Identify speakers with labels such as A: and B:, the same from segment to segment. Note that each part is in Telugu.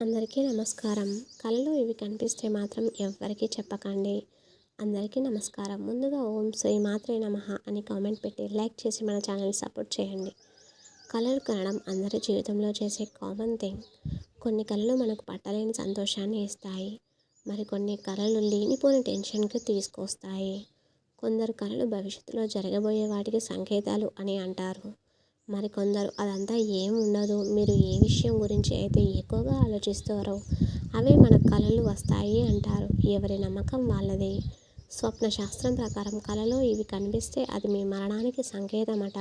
A: అందరికీ నమస్కారం. కళలో ఇవి కనిపిస్తే మాత్రం ఎవ్వరికీ చెప్పకండి. అందరికీ నమస్కారం. ముందుగా ఓం శ్రీ మాత్రే నమ అని కామెంట్ పెట్టి లైక్ చేసి మన ఛానల్ సపోర్ట్ చేయండి. కళలు కనడం అందరి జీవితంలో చేసే కామన్ థింగ్. కొన్ని కళలు మనకు పట్టలేని సంతోషాన్ని ఇస్తాయి. మరికొన్ని కళలు లేనిపోని టెన్షన్కి తీసుకొస్తాయి. కొందరు కళలు భవిష్యత్తులో జరగబోయే వాటికి సంకేతాలు అని అంటారు. మరికొందరు అదంతా ఏం ఉండదు. మీరు ఏ విషయం గురించి అయితే ఎక్కువగా ఆలోచిస్తారో అవే మన కళలు వస్తాయి అంటారు. ఎవరి నమ్మకం వాళ్ళది. స్వప్న శాస్త్రం ప్రకారం కళలో ఇవి కనిపిస్తే అది మీ మరణానికి సంకేతమట.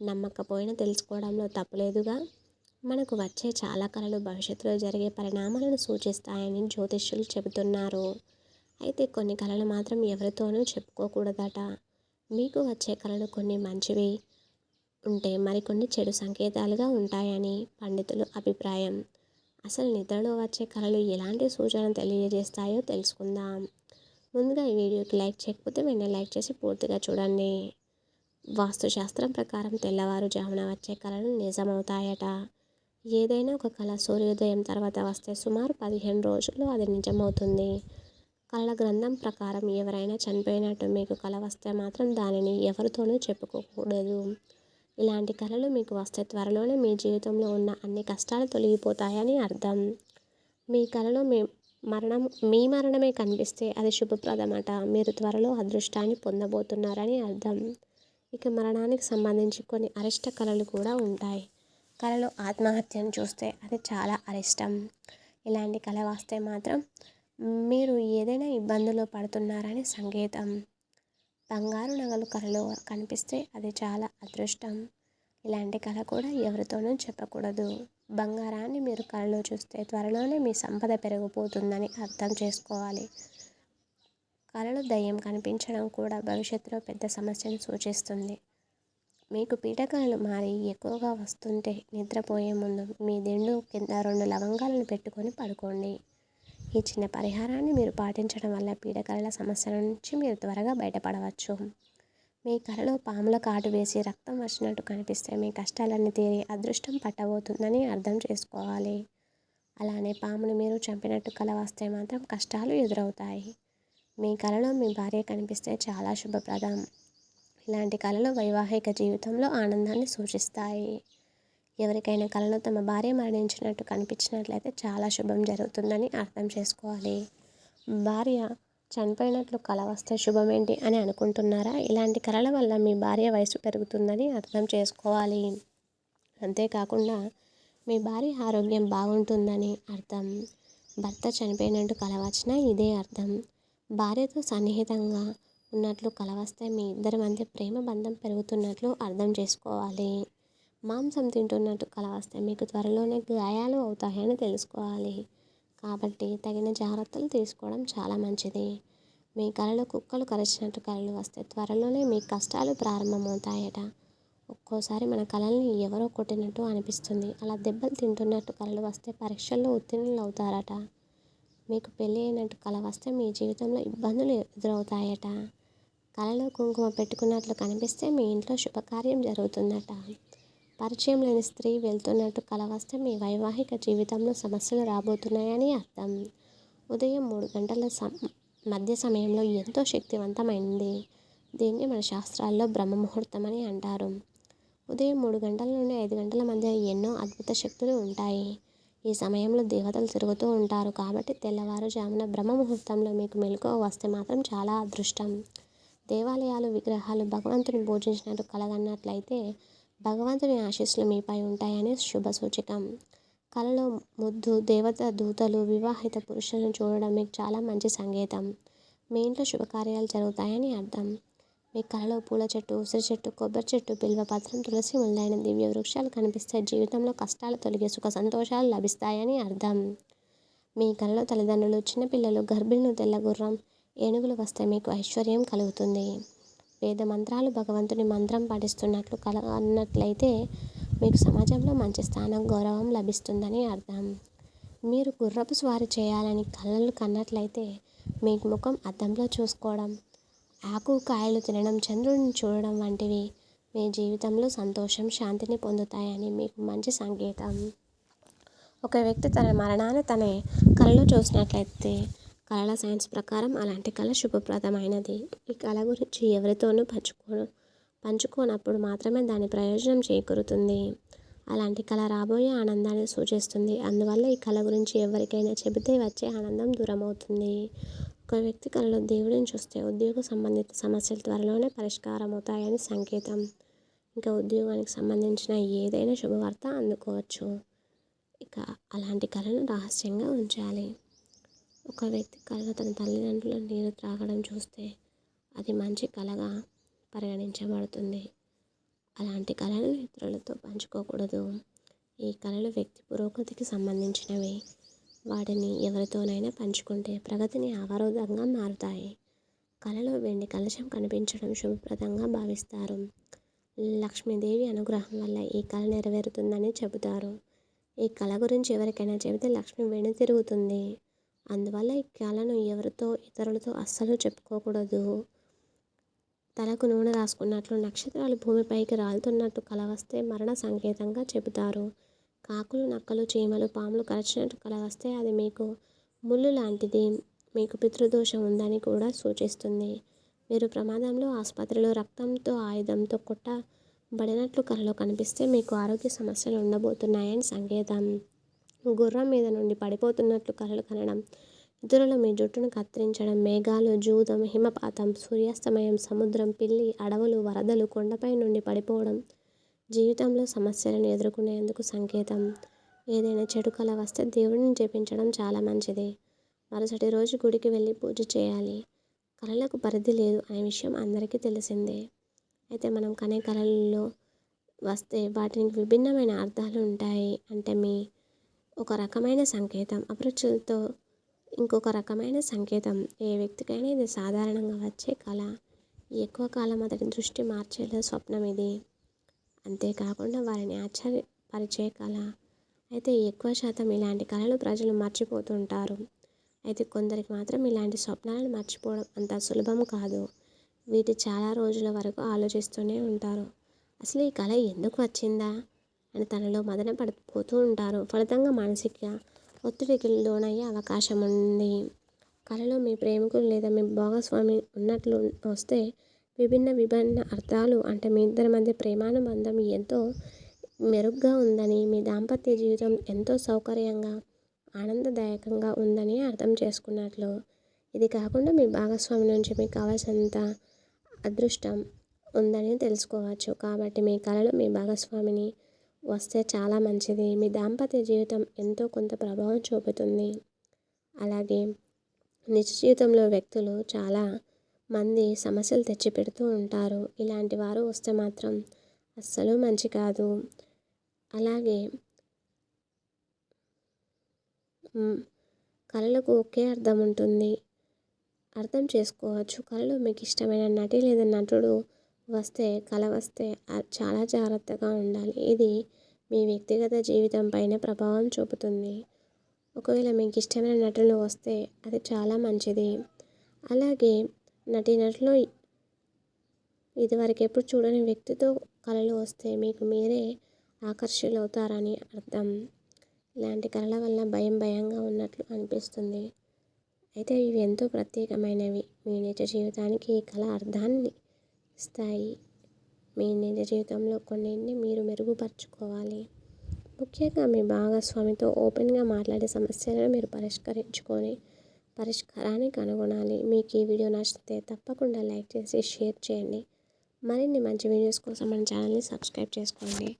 A: నమ్మకపోయినా తెలుసుకోవడంలో తప్పులేదుగా. మనకు వచ్చే చాలా కళలు భవిష్యత్తులో జరిగే పరిణామాలను సూచిస్తాయని జ్యోతిష్యులు చెబుతున్నారు. అయితే కొన్ని కళలు మాత్రం ఎవరితోనూ చెప్పుకోకూడదట. మీకు వచ్చే కళలు కొన్ని మంచివి. ఉంటే మరికొన్ని చెడు సంకేతాలుగా ఉంటాయని పండితుల అభిప్రాయం. అసలు నిద్రలో వచ్చే కళలు ఎలాంటి సూచనలు తెలియజేస్తాయో తెలుసుకుందాం. ముందుగా ఈ వీడియోకి లైక్ చేయకపోతే వెంటనే లైక్ చేసి పూర్తిగా చూడండి. వాస్తుశాస్త్రం ప్రకారం తెల్లవారుజామున వచ్చే కళలు నిజమవుతాయట. ఏదైనా ఒక కళ సూర్యోదయం తర్వాత వస్తే సుమారు పదిహేను రోజుల్లో అది నిజమవుతుంది. కళ గ్రంథం ప్రకారం ఎవరైనా చనిపోయినట్టు మీకు కళ వస్తే మాత్రం దానిని ఎవరితోనూ చెప్పుకోకూడదు. ఇలాంటి కళలు మీకు వస్తే త్వరలోనే మీ జీవితంలో ఉన్న అన్ని కష్టాలు తొలగిపోతాయని అర్థం. మీ కళలో మీ మరణం మీ మరణమే కనిపిస్తే అది శుభప్రదమట. మీరు త్వరలో అదృష్టాన్ని పొందబోతున్నారని అర్థం. ఇక మరణానికి సంబంధించి కొన్ని అరిష్ట కళలు కూడా ఉంటాయి. కళలో ఆత్మహత్యను చూస్తే అది చాలా అరిష్టం. ఇలాంటి కళ వస్తే మాత్రం మీరు ఏదైనా ఇబ్బందులు పడుతున్నారని సంకేతం. బంగారు నగలు కళలో కనిపిస్తే అది చాలా అదృష్టం. ఇలాంటి కళ కూడా ఎవరితోనూ చెప్పకూడదు. బంగారాన్ని మీరు కళలో చూస్తే త్వరలోనే మీ సంపద పెరిగిపోతుందని అర్థం చేసుకోవాలి. కళలో దయ్యం కనిపించడం కూడా భవిష్యత్తులో పెద్ద సమస్యను సూచిస్తుంది. మీకు పీటకాలు మారి ఎక్కువగా వస్తుంటే నిద్రపోయే ముందు మీ దిండు కింద రెండు లవంగాలను పెట్టుకొని పడుకోండి. ఈ చిన్న పరిహారాన్ని మీరు పాటించడం వల్ల పీడకలల సమస్యల నుంచి మీరు త్వరగా బయటపడవచ్చు. మీ కలలో పాముల కాటు వేసి రక్తం వచ్చినట్టు కనిపిస్తే మీ కష్టాలన్నీ తీరి అదృష్టం పట్టబోతుందని అర్థం చేసుకోవాలి. అలానే పామును మీరు చంపినట్టు కల వస్తే మాత్రం కష్టాలు ఎదురవుతాయి. మీ కలలో మీ భార్య కనిపిస్తే చాలా శుభప్రదం. ఇలాంటి కళలు వైవాహిక జీవితంలో ఆనందాన్ని సూచిస్తాయి. ఎవరికైనా కళలో తమ భార్య మరణించినట్టు కనిపించినట్లయితే చాలా శుభం జరుగుతుందని అర్థం చేసుకోవాలి. భార్య చనిపోయినట్లు కళ వస్తే శుభమేంటి అని అనుకుంటున్నారా? ఇలాంటి కళల వల్ల మీ భార్య వయసు పెరుగుతుందని అర్థం చేసుకోవాలి. అంతేకాకుండా మీ భార్య ఆరోగ్యం బాగుంటుందని అర్థం. భర్త చనిపోయినట్టు కలవచ్చినా ఇదే అర్థం. భార్యతో సన్నిహితంగా ఉన్నట్లు కలవస్తే మీ ఇద్దరి మధ్య ప్రేమ బంధం పెరుగుతున్నట్లు అర్థం చేసుకోవాలి. మాంసం తింటున్నట్టు కల వస్తే మీకు త్వరలోనే గాయాలు అవుతాయని తెలుసుకోవాలి. కాబట్టి తగిన జాగ్రత్తలు తీసుకోవడం చాలా మంచిది. మీ కళలో కుక్కలు కరిచినట్టు కళలు వస్తే త్వరలోనే మీ కష్టాలు ప్రారంభమవుతాయట. ఒక్కోసారి మన కళల్ని ఎవరో కొట్టినట్టు అనిపిస్తుంది. అలా దెబ్బలు తింటున్నట్టు కళలు వస్తే పరీక్షల్లో ఉత్తీర్ణులు అవుతారట మీకు పెళ్ళి అయినట్టు కళ వస్తే మీ జీవితంలో ఇబ్బందులు ఎదురవుతాయట. కళలో కుంకుమ పెట్టుకున్నట్లు కనిపిస్తే మీ ఇంట్లో శుభకార్యం జరుగుతుందట. పరిచయం లేని స్త్రీ వెళ్తున్నట్టు కల వస్తే మీ వైవాహిక జీవితంలో సమస్యలు రాబోతున్నాయని అర్థం. ఉదయం మూడు గంటల మధ్య సమయంలో ఎంతో శక్తివంతమైంది. దీన్ని మన శాస్త్రాల్లో బ్రహ్మ ముహూర్తం అని అంటారు. ఉదయం మూడు గంటల నుండి ఐదు గంటల మధ్య ఎన్నో అద్భుత శక్తులు ఉంటాయి. ఈ సమయంలో దేవతలు తిరుగుతూ ఉంటారు కాబట్టి తెల్లవారుజామున బ్రహ్మ ముహూర్తంలో మీకు మెలకువ వస్తే మాత్రం చాలా అదృష్టం. దేవాలయాలు విగ్రహాలు భగవంతుని పూజించినట్టు కలగన్నట్లయితే భగవంతుని ఆశీస్సులు మీపై ఉంటాయని శుభ సూచకం కళలో ముద్దు దేవత దూతలు వివాహిత పురుషులను చూడడం మీకు చాలా మంచి సంకేతం. మీ ఇంట్లో శుభకార్యాలు జరుగుతాయని అర్థం. మీ కళలో పూల చెట్టు ఉసిరి చెట్టు కొబ్బరి చెట్టు బిల్వపత్రం తులసి మొదలైన దివ్య వృక్షాలు కనిపిస్తే జీవితంలో కష్టాలు తొలగే సుఖ సంతోషాలు లభిస్తాయని అర్థం. మీ కళలో తల్లిదండ్రులు చిన్నపిల్లలు గర్భిణులు తెల్ల గుర్రం ఏనుగులు వస్తే మీకు ఐశ్వర్యం కలుగుతుంది. వేద మంత్రాలు భగవంతుని మంత్రం పాటిస్తున్నట్లు కల అన్నట్లయితే మీకు సమాజంలో మంచి స్థానం గౌరవం లభిస్తుందని అర్థం. మీరు గుర్రపు స్వారీ చేయాలని కళ్ళలు కన్నట్లయితే మీకు ముఖం అద్దంలో చూసుకోవడం ఆకు కాయలు తినడం చంద్రుడిని చూడడం వంటివి మీ జీవితంలో సంతోషం శాంతిని పొందుతాయని మీకు మంచి సంకేతం. ఒక వ్యక్తి తన మరణాన్ని తన కళలో చూసినట్లయితే కళల సైన్స్ ప్రకారం అలాంటి కళ శుభప్రదమైనది. ఈ కళ గురించి ఎవరితోనూ పంచుకో పంచుకోనప్పుడు మాత్రమే దాని ప్రయోజనం చేకూరుతుంది. అలాంటి కళ రాబోయే ఆనందాన్ని సూచిస్తుంది. అందువల్ల ఈ కళ గురించి ఎవరికైనా చెబితే వచ్చే ఆనందం దూరం అవుతుంది ఒక వ్యక్తి కళలో దేవుడిని చూస్తే ఉద్యోగ సంబంధిత సమస్యలు త్వరలోనే పరిష్కారం అవుతాయని సంకేతం. ఇంకా ఉద్యోగానికి సంబంధించిన ఏదైనా శుభవార్త అందుకోవచ్చు. ఇక అలాంటి కళను రహస్యంగా ఉంచాలి. ఒక వ్యక్తి కళ తన తల్లిదండ్రుల నీరు త్రాగడం చూస్తే అది మంచి కళగా పరిగణించబడుతుంది. అలాంటి కళలు ఇతరులతో పంచుకోకూడదు. ఈ కళలు వ్యక్తి పురోగతికి సంబంధించినవి. వాటిని ఎవరితోనైనా పంచుకుంటే ప్రగతిని అవరోధంగా మారుతాయి. కళలో వెండి కలశం కనిపించడం శుభప్రదంగా భావిస్తారు. లక్ష్మీదేవి అనుగ్రహం వల్ల ఈ కళ నెరవేరుతుందని చెబుతారు. ఈ కళ గురించి ఎవరికైనా చెబితే లక్ష్మి వెను తిరుగుతుంది. అందువల్ల ఈ కళను ఎవరితో ఇతరులతో అస్సలు చెప్పుకోకూడదు. తలకు నూనె రాసుకున్నట్లు నక్షత్రాలు భూమిపైకి రాలుతున్నట్టు కల వస్తే మరణ సంకేతంగా చెబుతారు. కాకులు నక్కలు చీమలు పాములు కరచినట్టు కల వస్తే అది మీకు ముళ్ళు లాంటిది మీకు పితృదోషం ఉందని కూడా సూచిస్తుంది. మీరు ప్రమాదంలో ఆసుపత్రిలో రక్తంతో ఆయుధంతో కొట్టబడినట్లు కలలో కనిపిస్తే మీకు ఆరోగ్య సమస్యలు ఉండబోతున్నాయని సంకేతం. గుర్రం మీద నుండి పడిపోతున్నట్లు కలలు కనడం ఇతరుల మీ జుట్టును కత్తిరించడం మేఘాలు జూదం హిమపాతం సూర్యాస్తమయం సముద్రం పిల్లి అడవులు వరదలు కొండపై నుండి పడిపోవడం జీవితంలో సమస్యలను ఎదుర్కొనేందుకు సంకేతం. ఏదైనా చెడు కళ వస్తే దేవుడిని జపించడం చాలా మంచిది. మరుసటి రోజు గుడికి వెళ్ళి పూజ చేయాలి. కళలకు పరిధి లేదు అనే విషయం అందరికీ తెలిసిందే. అయితే మనం కనే కళల్లో వస్తే వాటికి విభిన్నమైన అర్థాలు ఉంటాయి. అంటే మీ ఒక రకమైన సంకేతం. అభిరుచులతో ఇంకొక రకమైన సంకేతం. ఏ వ్యక్తికైనా ఇది సాధారణంగా వచ్చే కళ. ఎక్కువ కాలం అతడి దృష్టి మార్చేలా స్వప్నం ఇది. అంతేకాకుండా వారిని ఆశ్చర్యపరిచే కళ. అయితే ఎక్కువ శాతం ఇలాంటి కళలు ప్రజలు మర్చిపోతుంటారు. అయితే కొందరికి మాత్రం ఇలాంటి స్వప్నాలను మర్చిపోవడం అంత సులభం కాదు. వీటి చాలా రోజుల వరకు ఆలోచిస్తూనే ఉంటారు. అసలు ఈ కళ ఎందుకు వచ్చిందా? అని తనలో మదన పడిపోతూ ఉంటారు. ఫలితంగా మానసిక ఒత్తిడికి లోనయ్యే అవకాశం ఉంది. కళలో మీ ప్రేమికులు లేదా మీ భాగస్వామి ఉన్నట్లు వస్తే విభిన్న విభిన్న అర్థాలు అంటే మీ ఇద్దరి మధ్య ప్రేమానుబంధం ఎంతో మెరుగ్గా ఉందని మీ దాంపత్య జీవితం ఎంతో సౌకర్యంగా ఆనందదాయకంగా ఉందని అర్థం చేసుకున్నట్లు. ఇది కాకుండా మీ భాగస్వామి నుంచి మీకు కావాల్సినంత అదృష్టం ఉందని తెలుసుకోవచ్చు. కాబట్టి మీ కళలు మీ భాగస్వామిని వస్తే చాలా మంచిది. మీ దాంపత్య జీవితం ఎంతో కొంత ప్రభావం చూపుతుంది. అలాగే నిజ జీవితంలో వ్యక్తులు చాలా మంది సమస్యలు తెచ్చిపెడుతూ ఉంటారు. ఇలాంటి వారు వస్తే మాత్రం అస్సలు మంచి కాదు. అలాగే కళలకు ఒకే అర్థం ఉంటుంది. అర్థం చేసుకోవచ్చు. కళలో మీకు ఇష్టమైన నటి లేదా నటుడు వస్తే కళ వస్తే చాలా జాగ్రత్తగా ఉండాలి. ఇది మీ వ్యక్తిగత జీవితం పైన ప్రభావం చూపుతుంది. ఒకవేళ మీకు ఇష్టమైన నటులు వస్తే అది చాలా మంచిది. అలాగే నటీనటులు ఇదివరకు ఎప్పుడు చూడని వ్యక్తితో కళలు వస్తే మీకు మీరే ఆకర్షితులవుతారని అర్థం. ఇలాంటి కళల వల్ల భయం భయంగా ఉన్నట్లు అనిపిస్తుంది. అయితే ఇవి ఎంతో ప్రత్యేకమైనవి. మీ నిజ జీవితానికి ఈ కళ అర్థాన్ని ఇస్తాయి. మీ నిజ జీవితంలో కొన్నింటిని మీరు మెరుగుపరుచుకోవాలి. ముఖ్యంగా మీ భాగస్వామితో ఓపెన్గా మాట్లాడే సమస్యలను మీరు పరిష్కరించుకొని పరిష్కారాన్ని కనుగొనాలి మీకు ఈ వీడియో నచ్చితే తప్పకుండా లైక్ చేసి షేర్ చేయండి. మరిన్ని మంచి వీడియోస్ కోసం మన ఛానల్ని సబ్స్క్రైబ్ చేసుకోండి.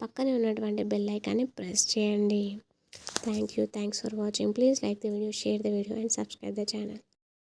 A: పక్కనే ఉన్నటువంటి బెల్ ఐకాన్ని ప్రెస్ చేయండి. Thank you. Thanks for watching. Please like the video share the video and subscribe the channel.